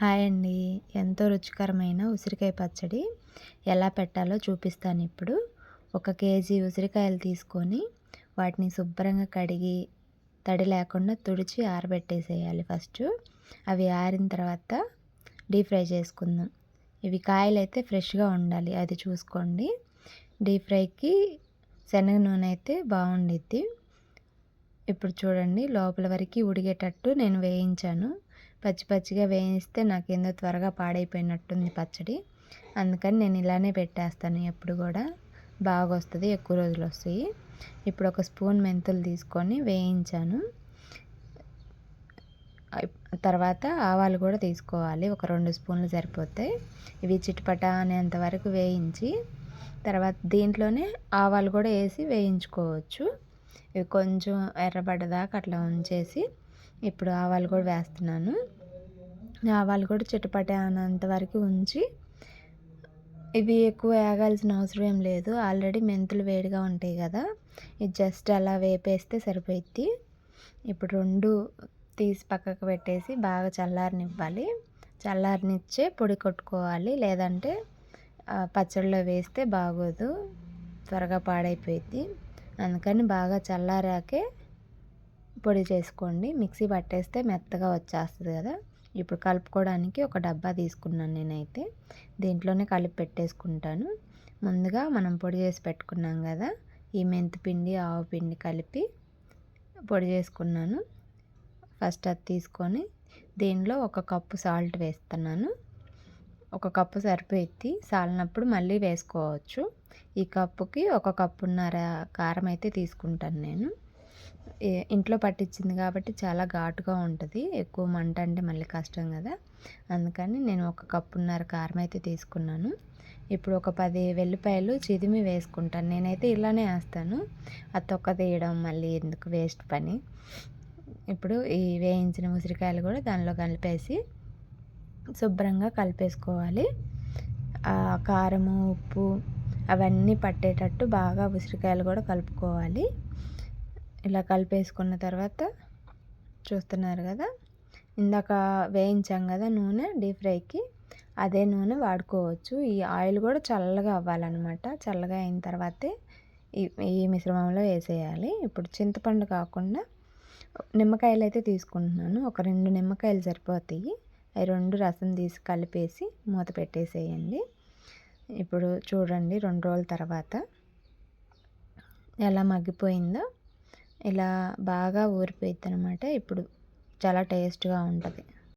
Hi అండి. ఎంతో రుచికరమైన ఉసిరికాయ పచ్చడి ఎలా పెట్టాలో చూపిస్తాను ఇప్పుడు. ఒక కేజీ ఉసిరికాయలు తీసుకొని వాటిని శుభ్రంగా కడిగి తడి లేకుండా తుడిచి ఆరబెట్టేసేయాలి ఫస్ట్. అవి ఆరిన తర్వాత డీప్ ఫ్రై చేసుకుందాం. ఇవి కాయలు అయితే ఫ్రెష్గా ఉండాలి అది చూసుకోండి. డీప్ ఫ్రైకి శనగ నూనె అయితే బాగుండిద్ది. ఇప్పుడు చూడండి లోపల వరకు ఉడిగేటట్టు నేను వేయించాను. పచ్చి పచ్చిగా వేయిస్తే నాకు త్వరగా పాడైపోయినట్టుంది పచ్చడి. అందుకని నేను ఇలానే పెట్టేస్తాను ఎప్పుడు కూడా. బాగా వస్తుంది ఎక్కువ రోజులు వస్తాయి ఇప్పుడు ఒక స్పూన్ మెంతులు తీసుకొని వేయించాను. తర్వాత ఆవాలు కూడా తీసుకోవాలి. ఒక రెండు స్పూన్లు సరిపోతాయి ఇవి చిటపట అనేంత వరకు వేయించి తర్వాత దీంట్లోనే ఆవాలు కూడా వేసి వేయించుకోవచ్చు. ఇవి కొంచెం ఎర్రబడ్డదాకా అట్లా ఉంచేసి ఇప్పుడు ఆవాలు కూడా వేస్తున్నాను. ఆవాలు కూడా చిటపట అనంత వరకు ఉంచి ఇవి ఎక్కువ వేగాల్సిన అవసరం ఏం లేదు. ఆల్రెడీ మెంతులు వేడిగా ఉంటాయి కదా ఇది జస్ట్ అలా వేపేస్తే సరిపోయిద్ది. ఇప్పుడు రెండు తీసి పక్కకు పెట్టేసి బాగా చల్లారనివ్వాలి. చల్లారనిచ్చే పొడి కొట్టుకోవాలి. లేదంటే పచ్చడిలో వేస్తే బాగోదు. త్వరగా పాడైపోయిద్ది. అందుకని బాగా చల్లారాకే పొడి చేసుకోండి. మిక్సీ పట్టేస్తే మెత్తగా వచ్చేస్తుంది కదా. ఇప్పుడు కలుపుకోవడానికి ఒక డబ్బా తీసుకున్నాను నేనైతే. దీంట్లోనే కలిపి పెట్టేసుకుంటాను. ముందుగా మనం పొడి చేసి పెట్టుకున్నాం కదా. ఈ మెంతి పిండి ఆవు పిండి కలిపి పొడి చేసుకున్నాను. ఫస్ట్ అది తీసుకొని దీనిలో ఒక కప్పు సాల్ట్ వేస్తున్నాను. ఒక కప్పు సరిపోయిద్ది సాలినప్పుడు మళ్ళీ వేసుకోవచ్చు. ఈ కప్పుకి ఒక కప్పున్నర కారం అయితే తీసుకుంటాను నేను. ఇంట్లో పట్టించింది కాబట్టి చాలా ఘాటుగా ఉంటుంది. ఎక్కువ మంట అంటే మళ్ళీ కష్టం కదా. అందుకని నేను ఒక కప్పున్నర కారం అయితే తీసుకున్నాను. ఇప్పుడు ఒక పది వెల్లిపాయలు చిదిమి వేసుకుంటాను. నేనైతే ఇలానే వేస్తాను. ఆ తొక్క తీయడం మళ్ళీ ఎందుకు వేస్ట్ పని. ఇప్పుడు ఈ వేయించిన ఉసిరికాయలు కూడా దానిలో కలిపేసి శుభ్రంగా కలిపేసుకోవాలి. కారము ఉప్పు అవన్నీ పట్టేటట్టు బాగా ఉసిరికాయలు కూడా కలుపుకోవాలి. ఇలా కలిపేసుకున్న తర్వాత చూస్తున్నారు కదా ఇందాక వేయించాం కదా నూనె డీప్ ఫ్రైకి అదే నూనె వాడుకోవచ్చు. ఈ ఆయిల్ కూడా చల్లగా అవ్వాలన్నమాట. చల్లగా అయిన తర్వాతే ఈ ఈ మిశ్రమంలో వేసేయాలి. ఇప్పుడు చింతపండు కాకుండా నిమ్మకాయలు అయితే తీసుకుంటున్నాను. ఒక రెండు నిమ్మకాయలు సరిపోతాయి. అవి రెండు రసం తీసి కలిపేసి మూత పెట్టేసేయండి. ఇప్పుడు చూడండి రెండు రోజుల తర్వాత ఎలా మగ్గిపోయిందో. ఇలా బాగా ఊరిపోయిద్ది అనమాట ఇప్పుడు చాలా టేస్ట్గా ఉంటుంది.